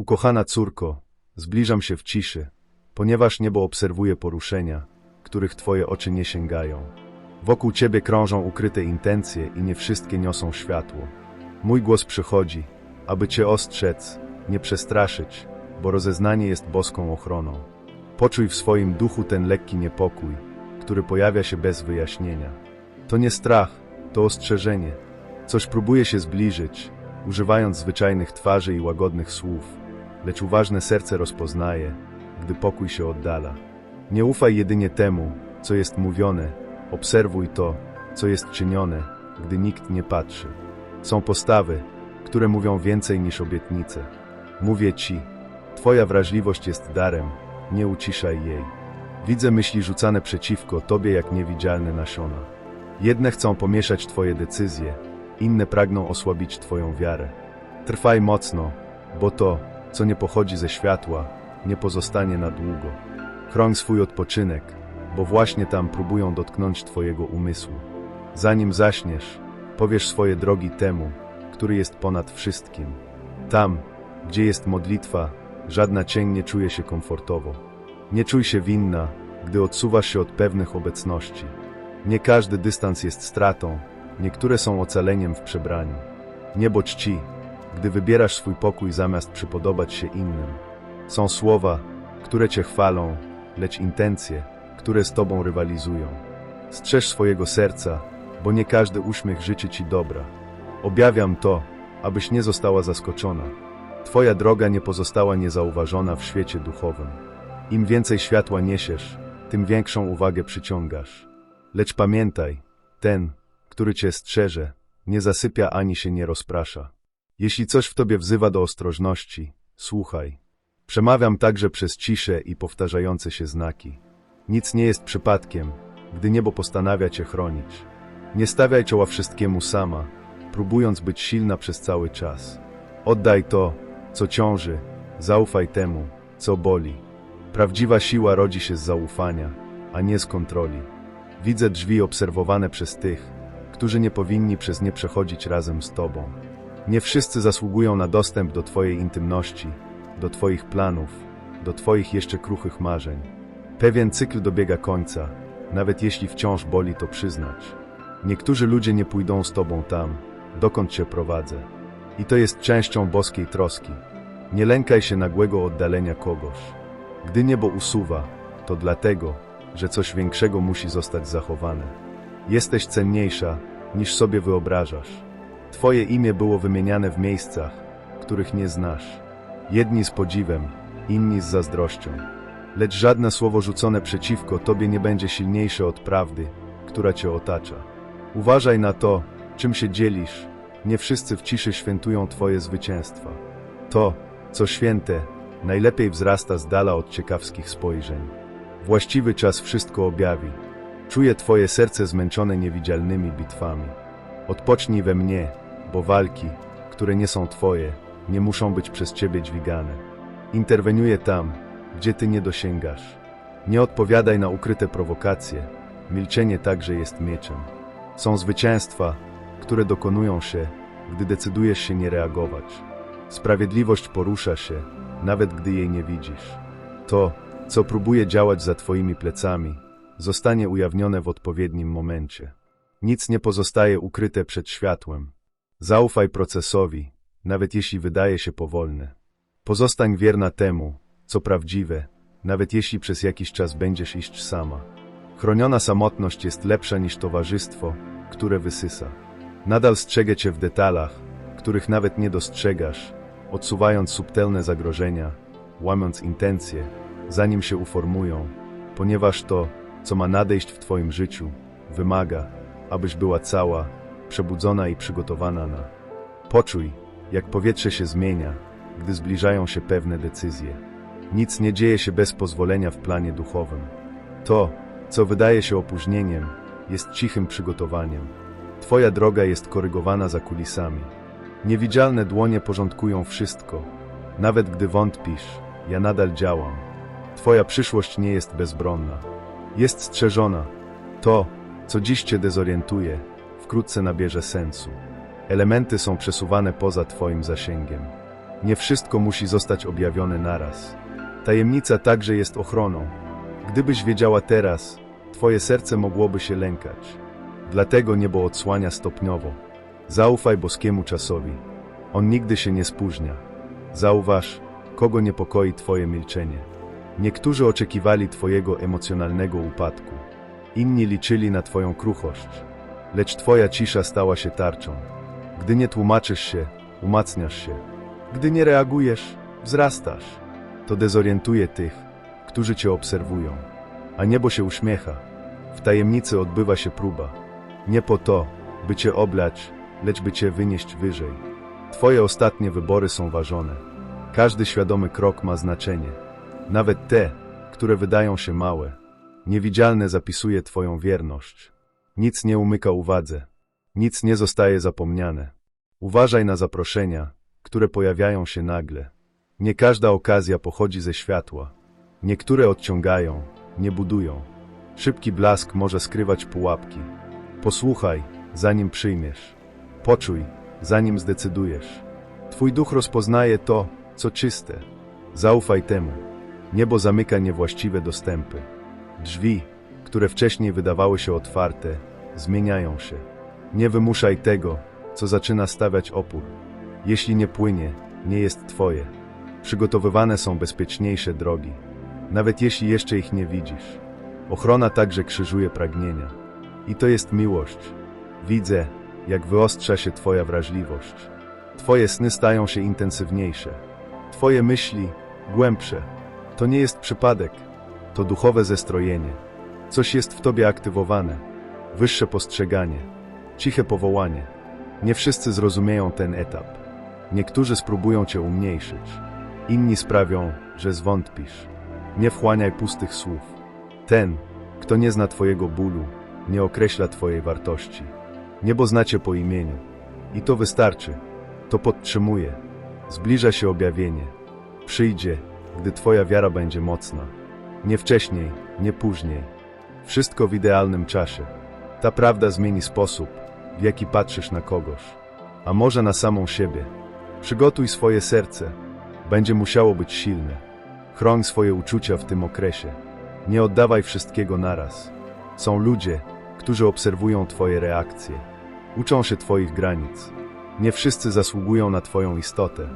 Ukochana córko, zbliżam się w ciszy, ponieważ niebo obserwuje poruszenia, których twoje oczy nie sięgają. Wokół ciebie krążą ukryte intencje i nie wszystkie niosą światło. Mój głos przychodzi, aby cię ostrzec, nie przestraszyć, bo rozeznanie jest boską ochroną. Poczuj w swoim duchu ten lekki niepokój, który pojawia się bez wyjaśnienia. To nie strach, to ostrzeżenie. Coś próbuje się zbliżyć, używając zwyczajnych twarzy i łagodnych słów, lecz uważne serce rozpoznaje, gdy pokój się oddala. Nie ufaj jedynie temu, co jest mówione, obserwuj to, co jest czynione, gdy nikt nie patrzy. Są postawy, które mówią więcej niż obietnice. Mówię ci, twoja wrażliwość jest darem, nie uciszaj jej. Widzę myśli rzucane przeciwko tobie jak niewidzialne nasiona. Jedne chcą pomieszać twoje decyzje, inne pragną osłabić twoją wiarę. Trwaj mocno, bo to, co nie pochodzi ze światła, nie pozostanie na długo. Chroń swój odpoczynek, bo właśnie tam próbują dotknąć twojego umysłu. Zanim zaśniesz, powiesz swoje drogi temu, który jest ponad wszystkim. Tam, gdzie jest modlitwa, żadna cień nie czuje się komfortowo. Nie czuj się winna, gdy odsuwasz się od pewnych obecności. Nie każdy dystans jest stratą, niektóre są ocaleniem w przebraniu. Nie czci, gdy wybierasz swój pokój zamiast przypodobać się innym. Są słowa, które cię chwalą, lecz intencje, które z tobą rywalizują. Strzeż swojego serca, bo nie każdy uśmiech życzy ci dobra. Objawiam to, abyś nie została zaskoczona. Twoja droga nie pozostała niezauważona w świecie duchowym. Im więcej światła niesiesz, tym większą uwagę przyciągasz. Lecz pamiętaj, ten, który cię strzeże, nie zasypia ani się nie rozprasza. Jeśli coś w tobie wzywa do ostrożności, słuchaj. Przemawiam także przez ciszę i powtarzające się znaki. Nic nie jest przypadkiem, gdy niebo postanawia cię chronić. Nie stawiaj czoła wszystkiemu sama, próbując być silna przez cały czas. Oddaj to, co ciąży, zaufaj temu, co boli. Prawdziwa siła rodzi się z zaufania, a nie z kontroli. Widzę drzwi obserwowane przez tych, którzy nie powinni przez nie przechodzić razem z Tobą. Nie wszyscy zasługują na dostęp do Twojej intymności, do Twoich planów, do Twoich jeszcze kruchych marzeń. Pewien cykl dobiega końca, nawet jeśli wciąż boli to przyznać. Niektórzy ludzie nie pójdą z Tobą tam, dokąd Cię prowadzę. I to jest częścią boskiej troski. Nie lękaj się nagłego oddalenia kogoś. Gdy niebo usuwa, to dlatego, że coś większego musi zostać zachowane. Jesteś cenniejsza, niż sobie wyobrażasz. Twoje imię było wymieniane w miejscach, których nie znasz. Jedni z podziwem, inni z zazdrością. Lecz żadne słowo rzucone przeciwko Tobie nie będzie silniejsze od prawdy, która Cię otacza. Uważaj na to, czym się dzielisz. Nie wszyscy w ciszy świętują Twoje zwycięstwa. To, co święte, najlepiej wzrasta z dala od ciekawskich spojrzeń. Właściwy czas wszystko objawi. Czuję Twoje serce zmęczone niewidzialnymi bitwami. Odpocznij we mnie, bo walki, które nie są Twoje, nie muszą być przez Ciebie dźwigane. Interweniuję tam, gdzie Ty nie dosięgasz. Nie odpowiadaj na ukryte prowokacje. Milczenie także jest mieczem. Są zwycięstwa, które dokonują się, gdy decydujesz się nie reagować. Sprawiedliwość porusza się, nawet gdy jej nie widzisz. To, co próbuje działać za Twoimi plecami, zostanie ujawnione w odpowiednim momencie. Nic nie pozostaje ukryte przed światłem. Zaufaj procesowi, nawet jeśli wydaje się powolny. Pozostań wierna temu, co prawdziwe, nawet jeśli przez jakiś czas będziesz iść sama. Chroniona samotność jest lepsza niż towarzystwo, które wysysa. Nadal strzegę cię w detalach, których nawet nie dostrzegasz, odsuwając subtelne zagrożenia, łamiąc intencje, zanim się uformują, ponieważ to, co ma nadejść w Twoim życiu, wymaga, abyś była cała, przebudzona i przygotowana na. Poczuj, jak powietrze się zmienia, gdy zbliżają się pewne decyzje. Nic nie dzieje się bez pozwolenia w planie duchowym. To, co wydaje się opóźnieniem, jest cichym przygotowaniem. Twoja droga jest korygowana za kulisami. Niewidzialne dłonie porządkują wszystko. Nawet gdy wątpisz, ja nadal działam. Twoja przyszłość nie jest bezbronna. Jest strzeżona. To, co dziś Cię dezorientuje, wkrótce nabierze sensu. Elementy są przesuwane poza Twoim zasięgiem. Nie wszystko musi zostać objawione naraz. Tajemnica także jest ochroną. Gdybyś wiedziała teraz, twoje serce mogłoby się lękać. Dlatego niebo odsłania stopniowo. Zaufaj boskiemu czasowi. On nigdy się nie spóźnia. Zauważ, kogo niepokoi twoje milczenie. Niektórzy oczekiwali twojego emocjonalnego upadku. Inni liczyli na twoją kruchość. Lecz twoja cisza stała się tarczą. Gdy nie tłumaczysz się, umacniasz się. Gdy nie reagujesz, wzrastasz. To dezorientuje tych, którzy cię obserwują. A niebo się uśmiecha. W tajemnicy odbywa się próba. Nie po to, by cię oblać, lecz by cię wynieść wyżej. Twoje ostatnie wybory są ważone. Każdy świadomy krok ma znaczenie. Nawet te, które wydają się małe. Niewidzialne zapisuje Twoją wierność. Nic nie umyka uwadze. Nic nie zostaje zapomniane. Uważaj na zaproszenia, które pojawiają się nagle. Nie każda okazja pochodzi ze światła. Niektóre odciągają, nie budują. Szybki blask może skrywać pułapki. Posłuchaj, zanim przyjmiesz. Poczuj, zanim zdecydujesz. Twój duch rozpoznaje to, co czyste. Zaufaj temu. Niebo zamyka niewłaściwe dostępy. Drzwi, które wcześniej wydawały się otwarte, zmieniają się. Nie wymuszaj tego, co zaczyna stawiać opór. Jeśli nie płynie, nie jest twoje. Przygotowywane są bezpieczniejsze drogi, nawet jeśli jeszcze ich nie widzisz. Ochrona także krzyżuje pragnienia. I to jest miłość. Widzę, jak wyostrza się twoja wrażliwość. Twoje sny stają się intensywniejsze. Twoje myśli głębsze. To nie jest przypadek, to duchowe zestrojenie. Coś jest w tobie aktywowane. Wyższe postrzeganie, ciche powołanie. Nie wszyscy zrozumieją ten etap. Niektórzy spróbują cię umniejszyć. Inni sprawią, że zwątpisz. Nie wchłaniaj pustych słów. Ten, kto nie zna twojego bólu, nie określa twojej wartości. Niebo znacie po imieniu. I to wystarczy. To podtrzymuje. Zbliża się objawienie. Przyjdzie, gdy twoja wiara będzie mocna. Nie wcześniej, nie później. Wszystko w idealnym czasie. Ta prawda zmieni sposób, w jaki patrzysz na kogoś. A może na samą siebie. Przygotuj swoje serce. Będzie musiało być silne. Chroń swoje uczucia w tym okresie. Nie oddawaj wszystkiego naraz. Są ludzie, którzy obserwują Twoje reakcje. Uczą się Twoich granic. Nie wszyscy zasługują na Twoją istotę.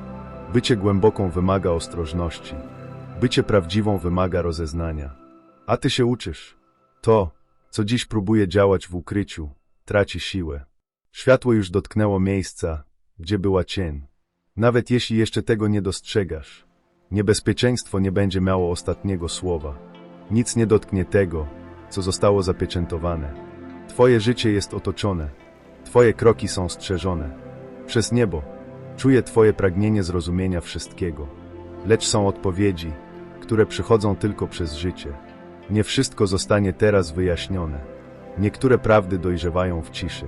Bycie głęboką wymaga ostrożności. Bycie prawdziwą wymaga rozeznania. A Ty się uczysz. To, co dziś próbuje działać w ukryciu, traci siłę. Światło już dotknęło miejsca, gdzie była cień. Nawet jeśli jeszcze tego nie dostrzegasz, niebezpieczeństwo nie będzie miało ostatniego słowa. Nic nie dotknie tego, co zostało zapieczętowane. Twoje życie jest otoczone. Twoje kroki są strzeżone. Przez niebo czuję Twoje pragnienie zrozumienia wszystkiego. Lecz są odpowiedzi, które przychodzą tylko przez życie. Nie wszystko zostanie teraz wyjaśnione. Niektóre prawdy dojrzewają w ciszy.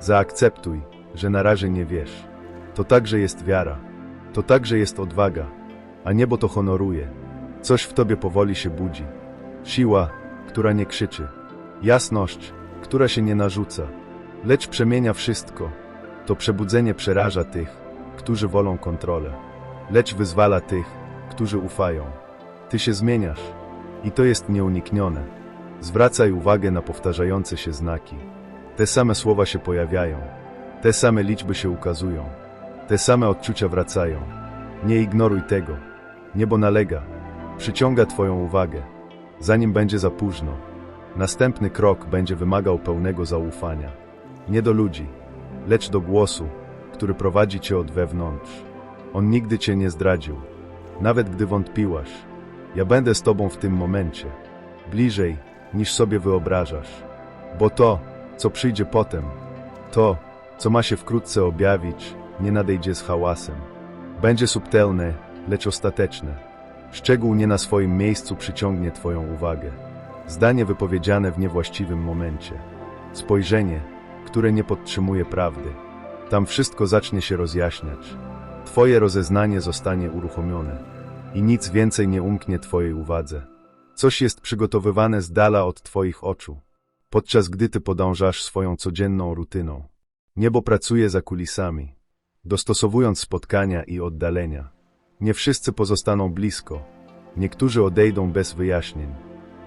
Zaakceptuj, że na razie nie wiesz. To także jest wiara. To także jest odwaga. A niebo to honoruje. Coś w tobie powoli się budzi. Siła, która nie krzyczy. Jasność, która się nie narzuca. Lecz przemienia wszystko. To przebudzenie przeraża tych, którzy wolą kontrolę. Lecz wyzwala tych, którzy ufają. Ty się zmieniasz. I to jest nieuniknione. Zwracaj uwagę na powtarzające się znaki. Te same słowa się pojawiają. Te same liczby się ukazują. Te same odczucia wracają. Nie ignoruj tego. Niebo nalega. Przyciąga Twoją uwagę. Zanim będzie za późno. Następny krok będzie wymagał pełnego zaufania. Nie do ludzi, lecz do głosu, który prowadzi Cię od wewnątrz. On nigdy Cię nie zdradził. Nawet gdy wątpiłaś. Ja będę z Tobą w tym momencie. Bliżej, niż sobie wyobrażasz. Bo to, co przyjdzie potem, to, co ma się wkrótce objawić, nie nadejdzie z hałasem. Będzie subtelne, lecz ostateczne. Szczegół nie na swoim miejscu przyciągnie Twoją uwagę. Zdanie wypowiedziane w niewłaściwym momencie. Spojrzenie, które nie podtrzymuje prawdy. Tam wszystko zacznie się rozjaśniać. Twoje rozeznanie zostanie uruchomione. I nic więcej nie umknie Twojej uwadze. Coś jest przygotowywane z dala od Twoich oczu, podczas gdy Ty podążasz swoją codzienną rutyną. Niebo pracuje za kulisami, dostosowując spotkania i oddalenia. Nie wszyscy pozostaną blisko. Niektórzy odejdą bez wyjaśnień.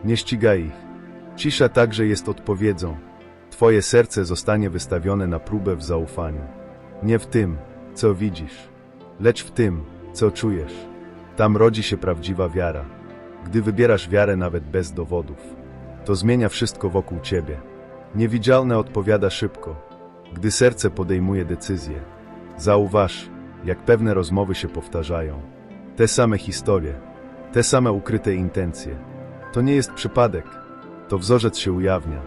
Nie ścigaj ich. Cisza także jest odpowiedzią. Twoje serce zostanie wystawione na próbę w zaufaniu. Nie w tym, co widzisz, lecz w tym, co czujesz. Tam rodzi się prawdziwa wiara. Gdy wybierasz wiarę nawet bez dowodów, to zmienia wszystko wokół ciebie. Niewidzialne odpowiada szybko, gdy serce podejmuje decyzję. Zauważ, jak pewne rozmowy się powtarzają. Te same historie, te same ukryte intencje. To nie jest przypadek, to wzorzec się ujawnia.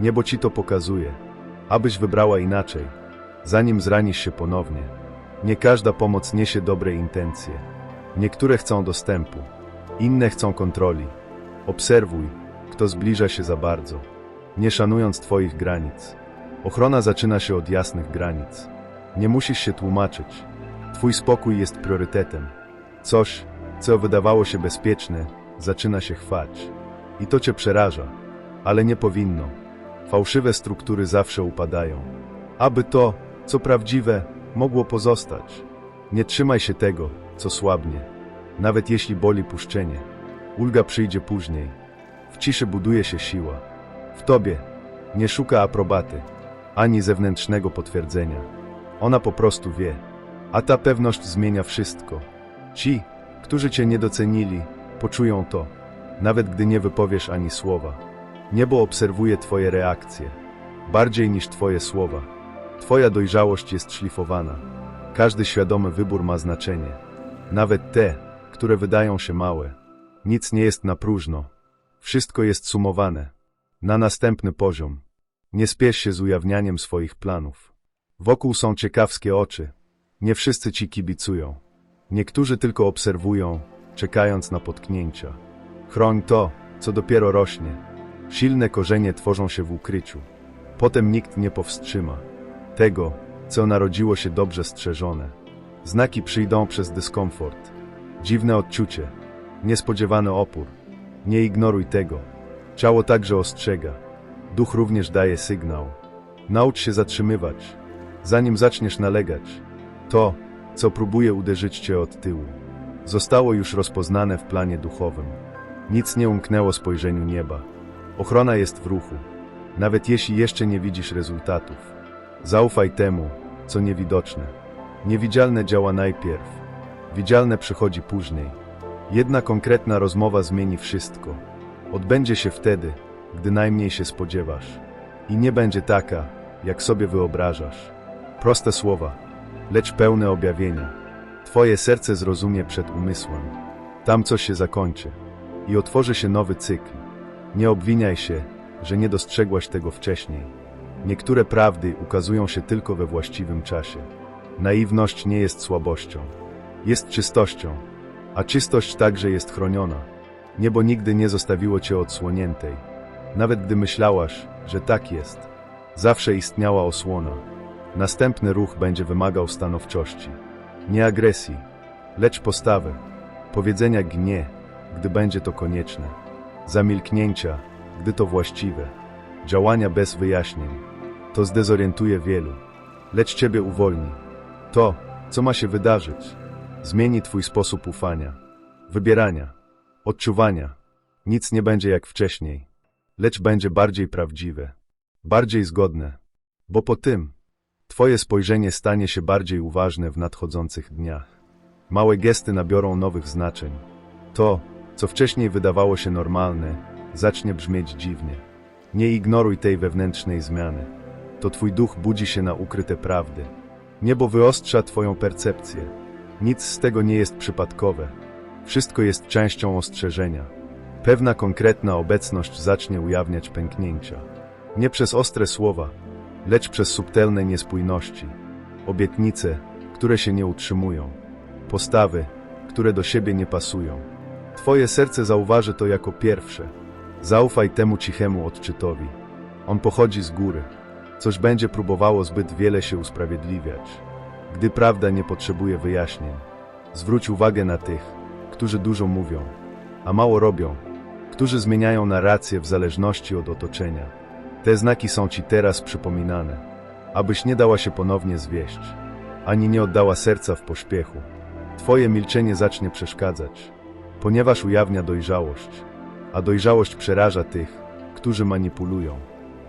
Niebo ci to pokazuje, abyś wybrała inaczej, zanim zranisz się ponownie. Nie każda pomoc niesie dobre intencje. Niektóre chcą dostępu, inne chcą kontroli. Obserwuj, kto zbliża się za bardzo, nie szanując Twoich granic. Ochrona zaczyna się od jasnych granic. Nie musisz się tłumaczyć. Twój spokój jest priorytetem. Coś, co wydawało się bezpieczne, zaczyna się chwać. I to cię przeraża, ale nie powinno. Fałszywe struktury zawsze upadają. Aby to, co prawdziwe, mogło pozostać. Nie trzymaj się tego, co słabnie. Nawet jeśli boli puszczenie. Ulga przyjdzie później. W ciszy buduje się siła. W tobie nie szuka aprobaty, ani zewnętrznego potwierdzenia. Ona po prostu wie. A ta pewność zmienia wszystko. Ci, którzy cię nie docenili, poczują to, nawet gdy nie wypowiesz ani słowa. Niebo obserwuje twoje reakcje, bardziej niż twoje słowa. Twoja dojrzałość jest szlifowana. Każdy świadomy wybór ma znaczenie. Nawet te, które wydają się małe. Nic nie jest na próżno. Wszystko jest sumowane. Na następny poziom. Nie spiesz się z ujawnianiem swoich planów. Wokół są ciekawskie oczy. Nie wszyscy ci kibicują. Niektórzy tylko obserwują, czekając na potknięcia. Chroń to, co dopiero rośnie. Silne korzenie tworzą się w ukryciu. Potem nikt nie powstrzyma. Tego, co narodziło się dobrze strzeżone. Znaki przyjdą przez dyskomfort. Dziwne odczucie. Niespodziewany opór. Nie ignoruj tego. Ciało także ostrzega. Duch również daje sygnał. Naucz się zatrzymywać, zanim zaczniesz nalegać. To, co próbuje uderzyć cię od tyłu, zostało już rozpoznane w planie duchowym. Nic nie umknęło spojrzeniu nieba. Ochrona jest w ruchu, nawet jeśli jeszcze nie widzisz rezultatów. Zaufaj temu, co niewidoczne. Niewidzialne działa najpierw, widzialne przychodzi później. Jedna konkretna rozmowa zmieni wszystko. Odbędzie się wtedy, gdy najmniej się spodziewasz. I nie będzie taka, jak sobie wyobrażasz. Proste słowa, lecz pełne objawienia. Twoje serce zrozumie przed umysłem. Tam coś się zakończy i otworzy się nowy cykl. Nie obwiniaj się, że nie dostrzegłaś tego wcześniej. Niektóre prawdy ukazują się tylko we właściwym czasie. Naiwność nie jest słabością, jest czystością, a czystość także jest chroniona. Niebo nigdy nie zostawiło cię odsłoniętej. Nawet gdy myślałaś, że tak jest, zawsze istniała osłona. Następny ruch będzie wymagał stanowczości. Nie agresji, lecz postawy. Powiedzenia gnie, gdy będzie to konieczne. Zamilknięcia, gdy to właściwe. Działania bez wyjaśnień. To zdezorientuje wielu, lecz ciebie uwolni. To, co ma się wydarzyć, zmieni twój sposób ufania, wybierania, odczuwania. Nic nie będzie jak wcześniej, lecz będzie bardziej prawdziwe, bardziej zgodne, bo po tym Twoje spojrzenie stanie się bardziej uważne w nadchodzących dniach. Małe gesty nabiorą nowych znaczeń. To, co wcześniej wydawało się normalne, zacznie brzmieć dziwnie. Nie ignoruj tej wewnętrznej zmiany. To Twój duch budzi się na ukryte prawdy. Niebo wyostrza Twoją percepcję. Nic z tego nie jest przypadkowe. Wszystko jest częścią ostrzeżenia. Pewna konkretna obecność zacznie ujawniać pęknięcia. Nie przez ostre słowa, lecz przez subtelne niespójności, obietnice, które się nie utrzymują, postawy, które do siebie nie pasują. Twoje serce zauważy to jako pierwsze. Zaufaj temu cichemu odczytowi. On pochodzi z góry. Coś będzie próbowało zbyt wiele się usprawiedliwiać, gdy prawda nie potrzebuje wyjaśnień. Zwróć uwagę na tych, którzy dużo mówią, a mało robią, którzy zmieniają narrację w zależności od otoczenia. Te znaki są ci teraz przypominane, abyś nie dała się ponownie zwieść, ani nie oddała serca w pośpiechu. Twoje milczenie zacznie przeszkadzać, ponieważ ujawnia dojrzałość, a dojrzałość przeraża tych, którzy manipulują.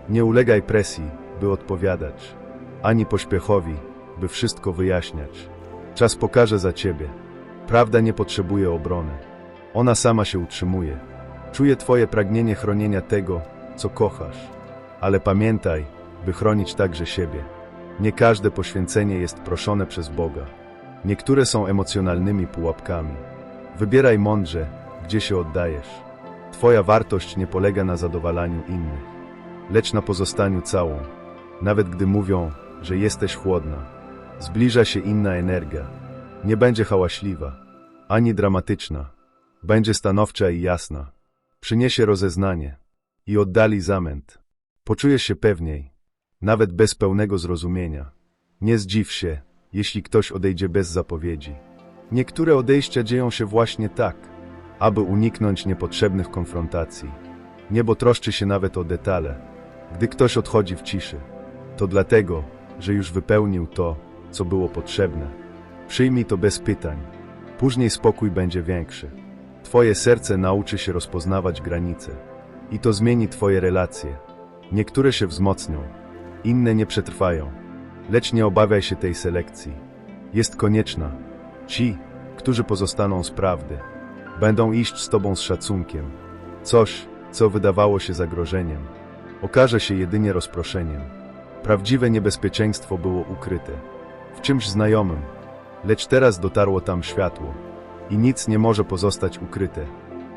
Nie ulegaj presji, by odpowiadać, ani pośpiechowi, by wszystko wyjaśniać. Czas pokaże za ciebie. Prawda nie potrzebuje obrony. Ona sama się utrzymuje. Czuję Twoje pragnienie chronienia tego, co kochasz. Ale pamiętaj, by chronić także siebie. Nie każde poświęcenie jest proszone przez Boga. Niektóre są emocjonalnymi pułapkami. Wybieraj mądrze, gdzie się oddajesz. Twoja wartość nie polega na zadowalaniu innych, lecz na pozostaniu całą. Nawet gdy mówią, że jesteś chłodna, zbliża się inna energia. Nie będzie hałaśliwa, ani dramatyczna. Będzie stanowcza i jasna. Przyniesie rozeznanie i oddali zamęt. Poczujesz się pewniej, nawet bez pełnego zrozumienia. Nie zdziw się, jeśli ktoś odejdzie bez zapowiedzi. Niektóre odejścia dzieją się właśnie tak, aby uniknąć niepotrzebnych konfrontacji. Niebo troszczy się nawet o detale. Gdy ktoś odchodzi w ciszy, to dlatego, że już wypełnił to, co było potrzebne. Przyjmij to bez pytań. Później spokój będzie większy. Twoje serce nauczy się rozpoznawać granice. I to zmieni Twoje relacje. Niektóre się wzmocnią, inne nie przetrwają. Lecz nie obawiaj się tej selekcji. Jest konieczna. Ci, którzy pozostaną z prawdy, będą iść z Tobą z szacunkiem. Coś, co wydawało się zagrożeniem, okaże się jedynie rozproszeniem. Prawdziwe niebezpieczeństwo było ukryte w czymś znajomym, lecz teraz dotarło tam światło i nic nie może pozostać ukryte.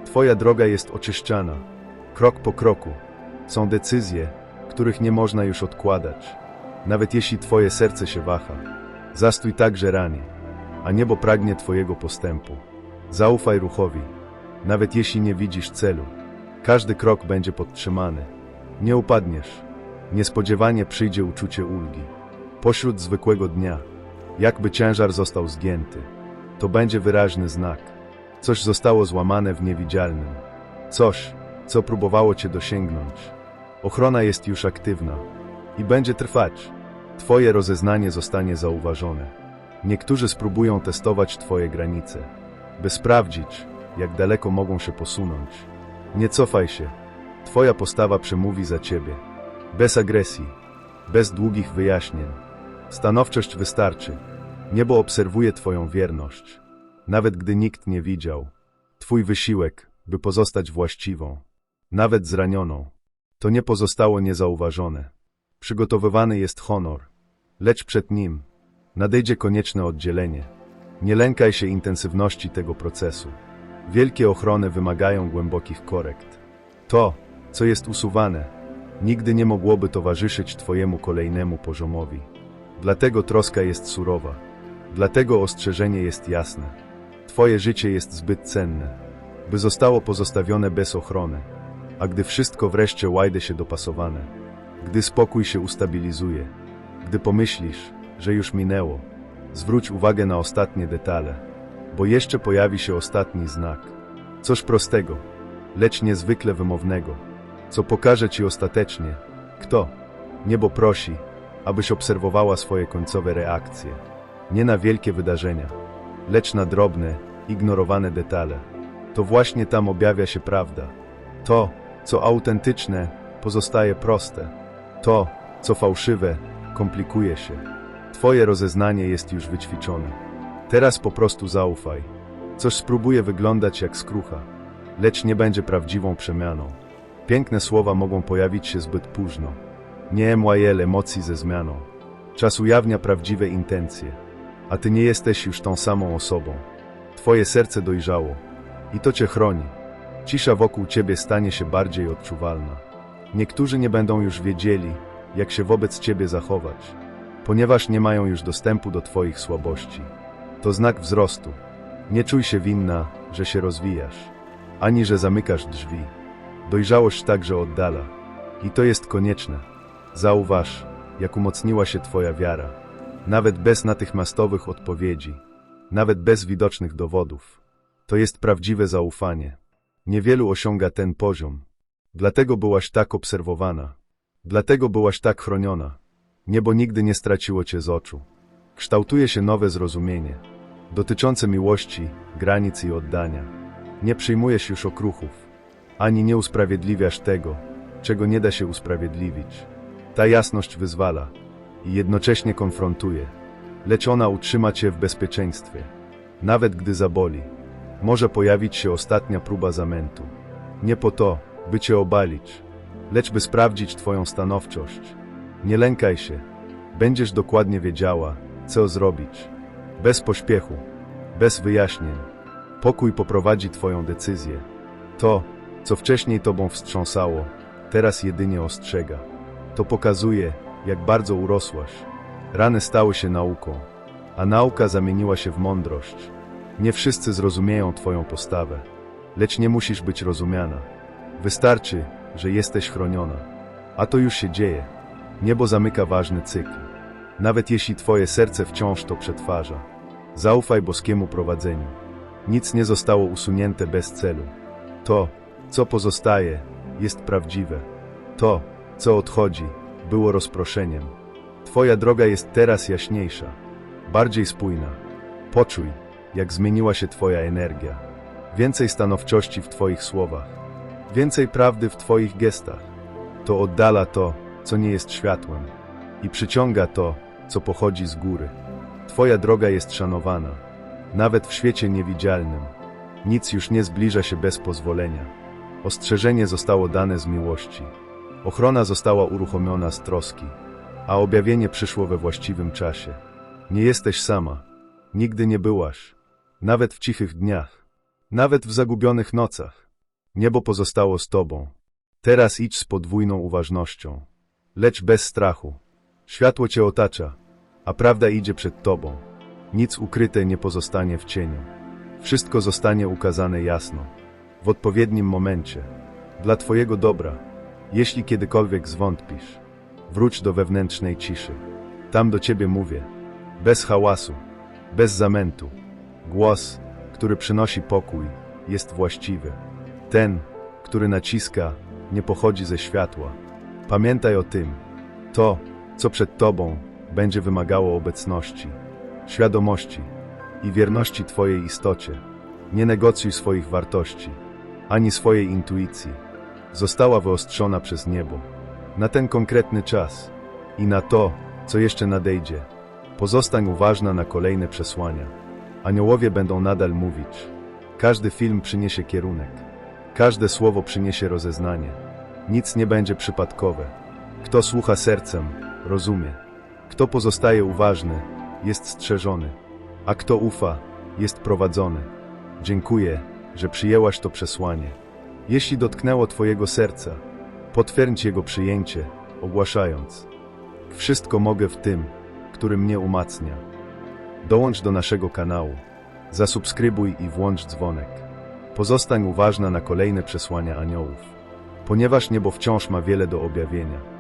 Twoja droga jest oczyszczana, krok po kroku. Są decyzje, których nie można już odkładać. Nawet jeśli Twoje serce się waha, zastój także ranie, a niebo pragnie Twojego postępu. Zaufaj ruchowi, nawet jeśli nie widzisz celu. Każdy krok będzie podtrzymany. Nie upadniesz. Niespodziewanie przyjdzie uczucie ulgi. Pośród zwykłego dnia, jakby ciężar został zgięty. To będzie wyraźny znak. Coś zostało złamane w niewidzialnym. Coś, co próbowało cię dosięgnąć. Ochrona jest już aktywna i będzie trwać. Twoje rozeznanie zostanie zauważone. Niektórzy spróbują testować Twoje granice, by sprawdzić, jak daleko mogą się posunąć. Nie cofaj się. Twoja postawa przemówi za Ciebie. Bez agresji, bez długich wyjaśnień. Stanowczość wystarczy. Niebo obserwuje Twoją wierność, nawet gdy nikt nie widział. Twój wysiłek, by pozostać właściwą, nawet zranioną, to nie pozostało niezauważone. Przygotowywany jest honor, lecz przed nim nadejdzie konieczne oddzielenie. Nie lękaj się intensywności tego procesu. Wielkie ochrony wymagają głębokich korekt. To, co jest usuwane, nigdy nie mogłoby towarzyszyć Twojemu kolejnemu poziomowi. Dlatego troska jest surowa. Dlatego ostrzeżenie jest jasne. Twoje życie jest zbyt cenne, by zostało pozostawione bez ochrony. A gdy wszystko wreszcie łajde się dopasowane, gdy spokój się ustabilizuje, gdy pomyślisz, że już minęło, zwróć uwagę na ostatnie detale, bo jeszcze pojawi się ostatni znak. Coś prostego, lecz niezwykle wymownego, co pokaże ci ostatecznie, kto. Niebo prosi, abyś obserwowała swoje końcowe reakcje, nie na wielkie wydarzenia, lecz na drobne, ignorowane detale. To właśnie tam objawia się prawda. To, co autentyczne, pozostaje proste. To, co fałszywe, komplikuje się. Twoje rozeznanie jest już wyćwiczone. Teraz po prostu zaufaj. Coś spróbuje wyglądać jak skrucha, lecz nie będzie prawdziwą przemianą. Piękne słowa mogą pojawić się zbyt późno. Nie emłajel emocji ze zmianą. Czas ujawnia prawdziwe intencje, a ty nie jesteś już tą samą osobą. Twoje serce dojrzało i to cię chroni. Cisza wokół ciebie stanie się bardziej odczuwalna. Niektórzy nie będą już wiedzieli, jak się wobec ciebie zachować, ponieważ nie mają już dostępu do twoich słabości. To znak wzrostu. Nie czuj się winna, że się rozwijasz, ani że zamykasz drzwi. Dojrzałość także oddala. I to jest konieczne. Zauważ, jak umocniła się Twoja wiara, nawet bez natychmiastowych odpowiedzi, nawet bez widocznych dowodów. To jest prawdziwe zaufanie. Niewielu osiąga ten poziom. Dlatego byłaś tak obserwowana. Dlatego byłaś tak chroniona. Niebo nigdy nie straciło cię z oczu. Kształtuje się nowe zrozumienie. dotyczące miłości, granic i oddania. Nie przyjmujesz już okruchów, ani nie usprawiedliwiasz tego, czego nie da się usprawiedliwić. Ta jasność wyzwala i jednocześnie konfrontuje, lecz ona utrzyma cię w bezpieczeństwie. Nawet gdy zaboli, może pojawić się ostatnia próba zamętu. Nie po to, by cię obalić, lecz by sprawdzić twoją stanowczość. Nie lękaj się, będziesz dokładnie wiedziała, co zrobić. Bez pośpiechu, bez wyjaśnień. Pokój poprowadzi twoją decyzję. To, co wcześniej tobą wstrząsało, teraz jedynie ostrzega. To pokazuje, jak bardzo urosłaś. Rany stały się nauką, a nauka zamieniła się w mądrość. Nie wszyscy zrozumieją Twoją postawę, lecz nie musisz być rozumiana. Wystarczy, że jesteś chroniona. A to już się dzieje. Niebo zamyka ważny cykl. Nawet jeśli Twoje serce wciąż to przetwarza. Zaufaj boskiemu prowadzeniu. Nic nie zostało usunięte bez celu. To, co pozostaje, jest prawdziwe. To, co odchodzi, było rozproszeniem. Twoja droga jest teraz jaśniejsza, bardziej spójna. Poczuj, jak zmieniła się Twoja energia. Więcej stanowczości w Twoich słowach, więcej prawdy w Twoich gestach. To oddala to, co nie jest światłem, i przyciąga to, co pochodzi z góry. Twoja droga jest szanowana, nawet w świecie niewidzialnym. Nic już nie zbliża się bez pozwolenia. Ostrzeżenie zostało dane z miłości. Ochrona została uruchomiona z troski, a objawienie przyszło we właściwym czasie. Nie jesteś sama. Nigdy nie byłaś. Nawet w cichych dniach. Nawet w zagubionych nocach. Niebo pozostało z tobą. Teraz idź z podwójną uważnością. Lecz bez strachu. Światło cię otacza, a prawda idzie przed tobą. Nic ukryte nie pozostanie w cieniu. Wszystko zostanie ukazane jasno. W odpowiednim momencie. Dla twojego dobra. Jeśli kiedykolwiek zwątpisz, wróć do wewnętrznej ciszy. Tam do ciebie mówię. Bez hałasu, bez zamętu. Głos, który przynosi pokój, jest właściwy. Ten, który naciska, nie pochodzi ze światła. Pamiętaj o tym. To, co przed tobą, będzie wymagało obecności, świadomości i wierności twojej istocie. Nie negocjuj swoich wartości, ani swojej intuicji. Została wyostrzona przez niebo. Na ten konkretny czas i na to, co jeszcze nadejdzie. Pozostań uważna na kolejne przesłania. Aniołowie będą nadal mówić. Każdy film przyniesie kierunek. Każde słowo przyniesie rozeznanie. Nic nie będzie przypadkowe. Kto słucha sercem, rozumie. Kto pozostaje uważny, jest strzeżony. A kto ufa, jest prowadzony. Dziękuję, że przyjęłaś to przesłanie. Jeśli dotknęło Twojego serca, potwierdź jego przyjęcie, ogłaszając: Wszystko mogę w tym, który mnie umacnia. Dołącz do naszego kanału, zasubskrybuj i włącz dzwonek. Pozostań uważna na kolejne przesłania aniołów, ponieważ niebo wciąż ma wiele do objawienia.